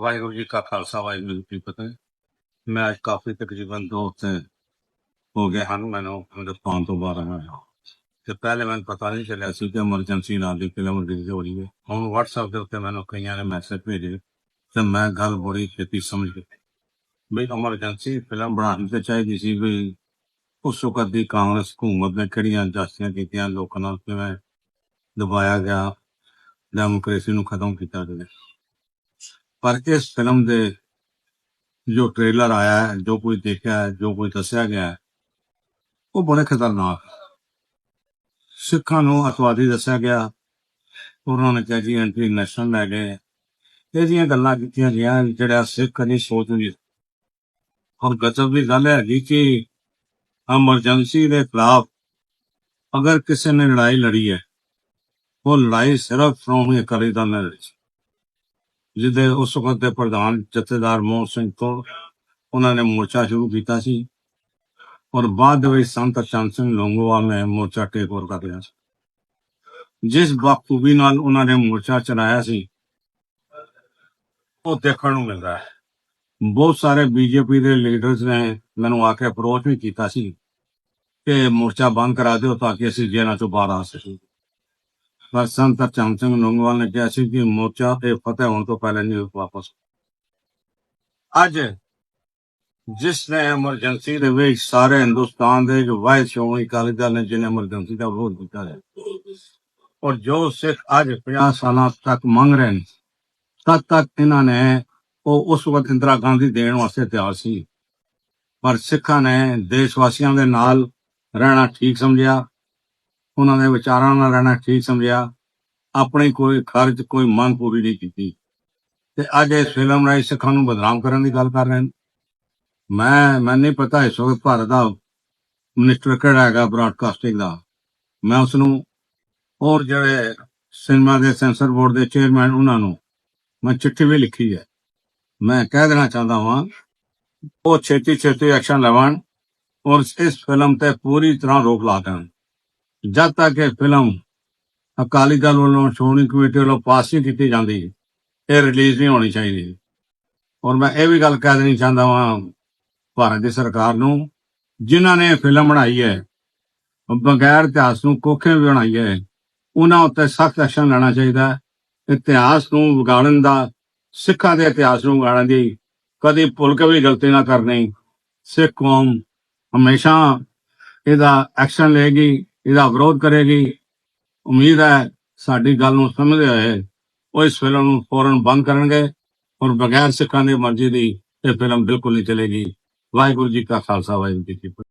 ਵਾਹਿਗੁਰੂ ਜੀ ਕਾ ਖਾਲਸਾ, ਵਾਹਿਗੁਰੂ ਜੀ ਕੀ ਫਤਿਹ। ਮੈਂ ਅੱਜ ਕਾਫੀ ਤਕਰੀਬਨ ਦੋ ਹਫ਼ਤੇ ਹੋ ਗਏ ਹਨ, ਮੈਨੂੰ ਹਿੰਦੁਸਤਾਨ ਤੋਂ ਬਾਹਰ ਆਇਆ ਤੇ ਪਹਿਲੇ ਮੈਨੂੰ ਪਤਾ ਨਹੀਂ ਚੱਲਿਆ ਸੀ ਕਿ ਐਮਰਜੈਂਸੀ ਨਾਲ ਦੀ ਫਿਲਮ ਰਿਲੀਜ਼ ਹੋ ਰਹੀ ਹੈ। ਹੁਣ WhatsApp ਦੇ ਉੱਤੇ ਮੈਨੂੰ ਕਈਆਂ ਨੇ ਮੈਸੇਜ ਭੇਜੇ ਤੇ ਮੈਂ ਗੱਲ ਬੜੀ ਛੇਤੀ ਸਮਝ ਗਿਆ ਬਈ ਐਮਰਜੈਂਸੀ ਫਿਲਮ ਬਣਾਉਣੀ ਤੇ ਚਾਹੀਦੀ ਸੀ ਵੀ ਉਸ ਵਕਤ ਦੀ ਕਾਂਗਰਸ ਹਕੂਮਤ ਨੇ ਕਿਹੜੀਆਂ ਜਾਸੀਆਂ ਕੀਤੀਆਂ, ਲੋਕਾਂ ਨਾਲ ਕਿਵੇਂ ਦਬਾਇਆ ਗਿਆ ਡੈਮੋਕ੍ਰੇਸੀ ਨੂੰ ਖਤਮ ਕੀਤਾ ਗਿਆ ਪਰ ਇਸ ਫਿਲਮ ਦੇ ਜੋ ਟ੍ਰੇਲਰ ਆਇਆ ਹੈ, ਜੋ ਕੋਈ ਦੇਖਿਆ ਹੈ, ਜੋ ਕੋਈ ਦੱਸਿਆ ਗਿਆ ਹੈ, ਉਹ ਬੜੇ ਖਤਰਨਾਕ ਸਿੱਖਾਂ ਨੂੰ ਅਤਵਾਦੀ ਦੱਸਿਆ ਗਿਆ। ਉਹਨਾਂ ਨੇ ਕਿਹਾ ਜੀ ਐਂਟੀ ਨੈਸ਼ਨਲ ਲੈ ਗਏ। ਇਹ ਗੱਲਾਂ ਕੀਤੀਆਂ ਗਿਆ ਜਿਹੜਾ ਸਿੱਖ ਕਦੀ ਸੋਚ ਹੁੰਦੀ ਔਰ ਗਜ਼ਬ ਦੀ ਗੱਲ ਹੈ ਕਿ ਐਮਰਜੈਂਸੀ ਦੇ ਖਿਲਾਫ ਅਗਰ ਕਿਸੇ ਨੇ ਲੜਾਈ ਲੜੀ ਹੈ, ਉਹ ਲੜਾਈ ਸਿਰਫ ਸ਼੍ਰੋਮਣੀ ਅਕਾਲੀ ਦਲ ਨੇ ਲੜੀ ਜਿਹਦੇ ਉਸ ਵਕਤ ਦੇ ਪ੍ਰਧਾਨ ਜਥੇਦਾਰ ਮੋਹਨ ਸਿੰਘ ਤੋਂ ਉਹਨਾਂ ਨੇ ਮੋਰਚਾ ਸ਼ੁਰੂ ਕੀਤਾ ਸੀ ਔਰ ਬਾਅਦ ਵਿੱਚ ਸੰਤ ਚੰਦ ਸਿੰਘ ਲੌਂਗੋਵਾਲ ਨੇ ਮੋਰਚਾ ਟੇਕ ਓਵਰ ਕਰ ਲਿਆ ਸੀ। ਜਿਸ ਬਾਖੂਬੀ ਨਾਲ ਉਹਨਾਂ ਨੇ ਮੋਰਚਾ ਚਲਾਇਆ ਸੀ, ਉਹ ਦੇਖਣ ਨੂੰ ਮਿਲਦਾ ਹੈ। ਬਹੁਤ ਸਾਰੇ ਬੀਜੇਪੀ ਦੇ ਲੀਡਰਸ ਨੇ ਮੈਨੂੰ ਆ ਕੇ ਅਪਰੋਚ ਵੀ ਕੀਤਾ ਸੀ ਕਿ ਮੋਰਚਾ ਬੰਦ ਕਰਾ ਦਿਓ ਤਾਂ ਕਿ ਅਸੀਂ ਜੇਲ੍ਹਾਂ ਤੋਂ ਬਾਹਰ ਆ ਸਕੀਏ। ਪਰ ਸੰਤ ਚੰਦ ਸਿੰਘ ਲੌਂਗੋਵਾਲ ਨੇ ਕਿਹਾ ਸੀ ਕਿ ਮੋਰਚਾ ਤੇ ਫਤਿਹ ਹੋਣ ਤੋਂ ਪਹਿਲੇ ਨਹੀਂ ਅੱਜ ਜਿਸ ਨੇ ਐਮਰਜੈਂਸੀ ਦੇ ਵਿੱਚ ਸਾਰੇ ਹਿੰਦੁਸਤਾਨ ਦੇ ਜੋ ਵਾਇਸ ਸ਼੍ਰੋਮਣੀ ਅਕਾਲੀ ਦਲ ਨੇ ਜਿਹਨੇ ਐਮਰਜੈਂਸੀ ਦਾ ਵਿਰੋਧ ਕੀਤਾ ਹੈ। ਔਰ ਜੋ ਸਿੱਖ ਅੱਜ 50 ਸਾਲਾਂ ਤੱਕ ਮੰਗ ਰਹੇ ਨੇ, ਤਦ ਤੱਕ ਇਹਨਾਂ ਨੇ ਉਹ ਉਸ ਵਕਤ ਇੰਦਰਾ ਗਾਂਧੀ ਦੇਣ ਵਾਸਤੇ ਤਿਆਰ ਸੀ। ਪਰ ਸਿੱਖਾਂ ਨੇ ਦੇਸ਼ ਵਾਸੀਆਂ ਦੇ ਨਾਲ ਰਹਿਣਾ ਠੀਕ ਸਮਝਿਆ। ਉਹਨਾਂ ਦੇ ਵਿਚਾਰਾਂ ਨਾਲ ਰਹਿਣਾ ਠੀਕ ਸਮਝਿਆ। ਆਪਣੀ ਕੋਈ ਖਰਚ, ਕੋਈ ਮੰਗ ਪੂਰੀ ਨਹੀਂ ਕੀਤੀ। ਤੇ ਅੱਜ ਇਸ ਫਿਲਮ ਰਾਹੀਂ ਸਿੱਖਾਂ ਨੂੰ ਬਦਨਾਮ ਕਰਨ ਦੀ ਗੱਲ ਕਰ ਰਹੇ ਨੇ। ਮੈਂ, ਮੈਨੂੰ ਨਹੀਂ ਪਤਾ ਇਸ ਵਕਤ ਭਾਰਤ ਦਾ ਮਿਨਿਸਟਰ ਕਿਹੜਾ ਹੈਗਾ ਬ੍ਰਾਡਕਾਸਟਿੰਗ ਦਾ। ਮੈਂ ਉਸ ਨੂੰ ਹੋਰ ਜਿਹੜੇ ਸਿਨੇਮਾ ਦੇ ਸੈਂਸਰ ਬੋਰਡ ਦੇ ਚੇਅਰਮੈਨ ਉਹਨਾਂ ਨੂੰ ਮੈਂ ਚਿੱਠੀ ਵੀ ਲਿਖੀ ਹੈ। ਮੈਂ ਕਹਿ ਦੇਣਾ ਚਾਹੁੰਦਾ ਹਾਂ, ਉਹ ਛੇਤੀ ਛੇਤੀ ਐਕਸ਼ਨ ਲੈਵਣ ਔਰ ਇਸ ਫਿਲਮ ਤੇ ਪੂਰੀ ਤਰ੍ਹਾਂ ਰੋਕ ਲਾ ਦੇਣ। ਜਦ ਤੱਕ ਇਹ ਫਿਲਮ ਅਕਾਲੀ ਦਲ ਵੱਲੋਂ ਸ਼੍ਰੋਮਣੀ ਕਮੇਟੀ ਵੱਲੋਂ ਪਾਸ ਨਹੀਂ ਕੀਤੀ ਜਾਂਦੀ, ਇਹ ਰਿਲੀਜ਼ ਨਹੀਂ ਹੋਣੀ ਚਾਹੀਦੀ। ਔਰ ਮੈਂ ਇਹ ਵੀ ਗੱਲ ਕਹਿ ਦੇਣੀ ਚਾਹੁੰਦਾ ਹਾਂ ਭਾਰਤ ਦੀ ਸਰਕਾਰ ਨੂੰ, ਜਿਨ੍ਹਾਂ ਨੇ ਇਹ ਫਿਲਮ ਬਣਾਈ ਹੈ, ਬਗੈਰ ਇਤਿਹਾਸ ਨੂੰ ਕੋਖੇ ਵੀ ਬਣਾਈ ਹੈ, ਉਹਨਾਂ ਉੱਤੇ ਸਖਤ ਐਕਸ਼ਨ ਲੈਣਾ ਚਾਹੀਦਾ ਹੈ। ਇਤਿਹਾਸ ਨੂੰ ਵਿਗਾੜਨ ਦਾ, ਸਿੱਖਾਂ ਦੇ ਇਤਿਹਾਸ ਨੂੰ ਵਿਗਾੜਨ ਦੀ ਕਦੀ ਭੁੱਲ ਕੇ ਵੀ ਗਲਤੀ ਨਾ ਕਰਨੀ। ਸਿੱਖ ਕੌਮ ਹਮੇਸ਼ਾ ਇਹਦਾ ਐਕਸ਼ਨ ਲਏਗੀ। ਇਹਦਾ ਵਿਰੋਧ ਕਰੇਗੀ। ਉਮੀਦ ਹੈ ਸਾਡੀ ਗੱਲ ਨੂੰ ਸਮਝਦੇ ਹੋਏ ਉਹ ਇਸ ਫਿਲਮ ਨੂੰ ਫੌਰਨ ਬੰਦ ਕਰਨਗੇ ਔਰ ਬਗੈਰ ਸਿੱਖਾਂ ਦੀ ਮਰਜ਼ੀ ਦੀ ਇਹ ਫਿਲਮ ਬਿਲਕੁਲ ਨਹੀਂ ਚਲੇਗੀ। ਵਾਹਿਗੁਰੂ ਜੀ ਕਾ ਖਾਲਸਾ, ਵਾਹਿਗੁਰੂ ਜੀ ਕੀ ਫਤਿਹ।